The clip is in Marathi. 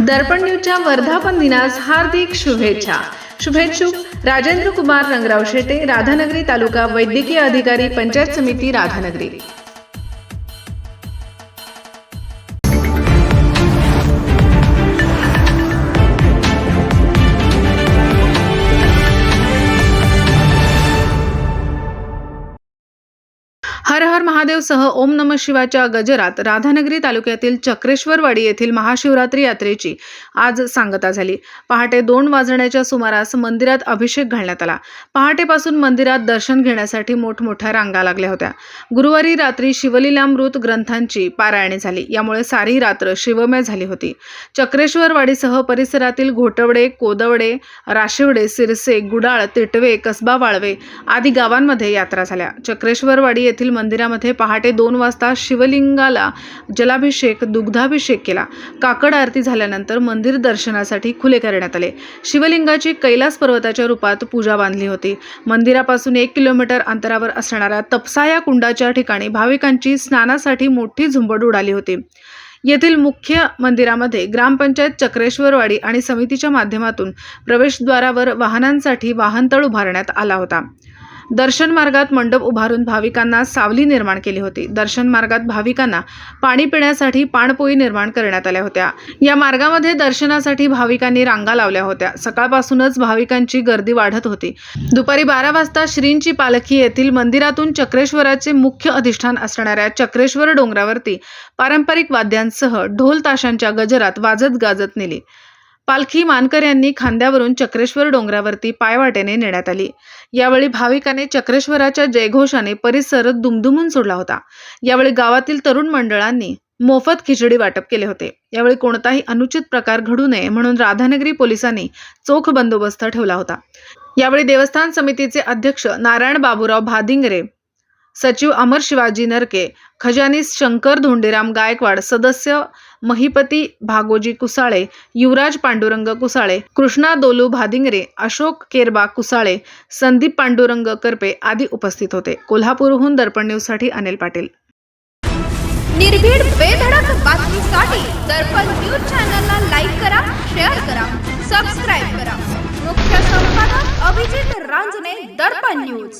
दर्पण न्यूजच्या वर्धापन दिनास हार्दिक शुभेच्छा. शुभेच्छुक राजेंद्र कुमार रंगराव शेटे राधानगरी तालुका वैद्यकीय अधिकारी पंचायत समिती राधानगरी. हर हर महादेवसह ओम नम शिवाच्या गजरात राधानगरी तालुक्यातील चक्रेश्वरवाडी येथील महाशिवरात्री यात्रेची आज सांगता झाली. पहाटे दोन वाजण्याच्या सुमारास मंदिरात अभिषेक घालण्यात आला. पहाटेपासून मंदिरात दर्शन घेण्यासाठी मोठमोठ्या रांगा लागल्या होत्या. गुरुवारी रात्री शिवलीलामृत ग्रंथांची पारायणे झाली. यामुळे सारी रात्र शिवमय झाली होती. चक्रेश्वरवाडीसह परिसरातील घोटवडे कोदवडे राशिवडे सिरसे गुडाळ तिटवे कसबा वाळवे आदी गावांमध्ये यात्रा झाल्या. चक्रेश्वरवाडी येथील मंदिरामध्ये पहाटे दोन वाजता शिवलिंगाला जलाभिषेक दुग्धाभिषेक केला. काकड आरती झाल्यानंतर मंदिर दर्शनासाठी खुले करण्यात आले. शिवलिंगाची कैलास पर्वताच्या रूपात पूजा बांधली होती. मंदिरापासून एक किलोमीटर अंतरावर असणाऱ्या तपसा या कुंडाच्या ठिकाणी भाविकांची स्नानासाठी मोठी झुंबड उडाली होती. येथील मुख्य मंदिरामध्ये ग्रामपंचायत चक्रेश्वरवाडी आणि समितीच्या माध्यमातून प्रवेशद्वारावर वाहनांसाठी वाहनतळ उभारण्यात आला होता. दर्शन मार्गात मंडप उभारून भाविकांना सावली निर्माण केली होती. दर्शन मार्गात भाविकांना पाणी पिण्यासाठी पाणपोई निर्माण करण्यात आल्या होत्या. या मार्गामध्ये दर्शनासाठी भाविकांनी रांगा लावल्या होत्या. सकाळपासूनच भाविकांची गर्दी वाढत होती. दुपारी बारा वाजता श्रींची पालखी येथील मंदिरातून चक्रेश्वराचे मुख्य अधिष्ठान असणाऱ्या चक्रेश्वर डोंगरावरती पारंपरिक वाद्यांसह ढोल ताशांच्या गजरात वाजत गाजत नेली. पालखी मानकर यांनी खांद्यावरून चक्रेश्वर डोंगरावरती पायवाटेने नेण्यात आली. यावेळी भाविकाने चक्रेश्वराच्या जयघोषाने परिसर दुमदुमून सोडला होता. यावेळी गावातील तरुण मंडळांनी मोफत खिचडी वाटप केले होते. यावेळी कोणताही अनुचित प्रकार घडू नये म्हणून राधानगरी पोलिसांनी चोख बंदोबस्त ठेवला होता. यावेळी देवस्थान समितीचे अध्यक्ष नारायण बाबूराव भादिंगरे सचिव अमर शिवाजी नरके खजानीस शंकर धोंडेराम गायकवाड सदस्य महिपती भागोजी कुसाळे युवराज पांडुरंग कुसाळे कृष्णा दोलू भादिंगरे अशोक केरबा कुसाळे संदीप पांडुरंग करपे आदी उपस्थित होते. कोल्हापूरहून दर्पण न्यूजसाठी अनिल पाटील. निर्भीड बेधडक बातमीसाठी दर्पण न्यूज चॅनलला लाईक करा शेअर करा सबस्क्राईब करा. मुख्य संपादक अभिजित रांजणे दर्पण न्यूज.